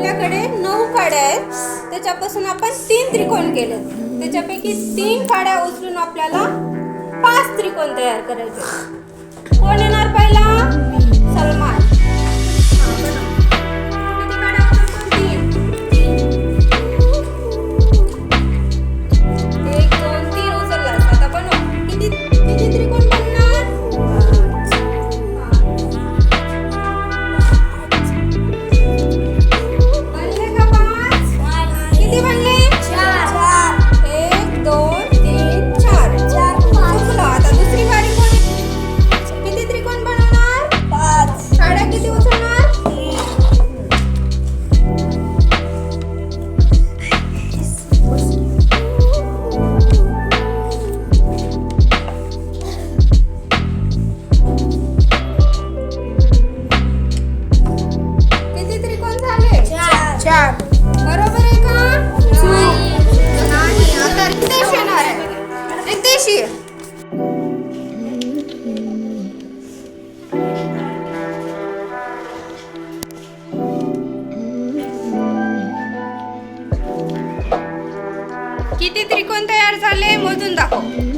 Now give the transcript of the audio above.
आपल्याकडे नऊ काड्या आहेत. त्याच्यापासून आपण तीन त्रिकोण केले. त्याच्यापैकी तीन काड्या उचलून आपल्याला पाच त्रिकोण तयार करायचे. कोण येणार पहिला? चार. बरोबर आहे का? नाही आता रितेश येणार आहे. रितेश ये. किती त्रिकोण तयार झाले? मोजून दाखव.